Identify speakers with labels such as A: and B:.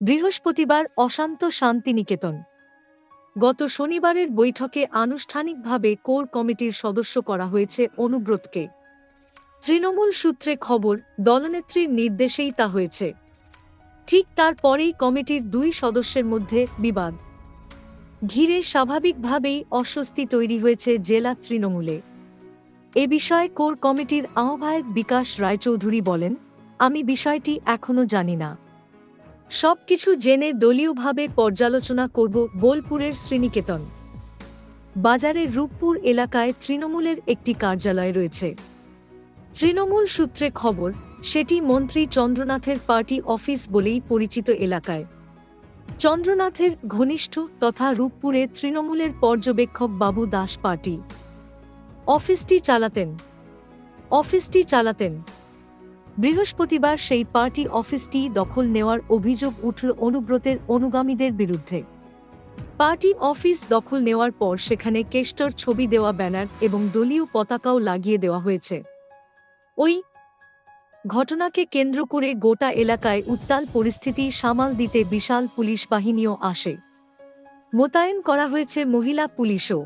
A: বৃহস্পতিবার অশান্ত শান্তিনিকেতন। গত শনিবারের বৈঠকে আনুষ্ঠানিকভাবে কোর কমিটির সদস্য করা হয়েছে অনুব্রতকে। তৃণমূল সূত্রে খবর, দলনেত্রীর নির্দেশেই তা হয়েছে। ঠিক তারপরেই কমিটির দুই সদস্যের মধ্যে বিবাদ। ঘিরে স্বাভাবিকভাবেই অস্বস্তি তৈরি হয়েছে জেলা তৃণমূলে। এ বিষয়ে কোর কমিটির আহ্বায়ক বিকাশ রায়চৌধুরী বলেন, আমি বিষয়টি এখনও জানি না। সবকিছু জেনে দলীয়ভাবে পর্যালোচনা করব বোলপুরের শ্রীনিকেতন। বাজারের রূপপুর এলাকায় তৃণমূলের একটি কার্যালয় রয়েছে। তৃণমূল সূত্রে খবর, সেটি মন্ত্রী চন্দ্রনাথের পার্টি অফিস বলেই পরিচিত এলাকায়। চন্দ্রনাথের ঘনিষ্ঠ তথা রূপপুরে তৃণমূলের পর্যবেক্ষক বাবু দাস পার্টি। অফিসটি চালাতেন। অফিসটি চালাতেন। বৃহস্পতিবার সেই পার্টি অফিসটি দখল নেওয়ার অভিযোগ উঠল অনুব্রতের অনুগামীদের বিরুদ্ধে। পার্টি অফিস দখল নেওয়ার পর সেখানে কেষ্টর ছবি দেওয়া ব্যানার এবং দলীয় পতাকাও লাগিয়ে দেওয়া হয়েছে। ওই ঘটনাকে কেন্দ্র করে গোটা এলাকায় উত্তাল পরিস্থিতি সামাল দিতে বিশাল পুলিশ বাহিনীও আসে। মোতায়েন করা হয়েছে মহিলা পুলিশও।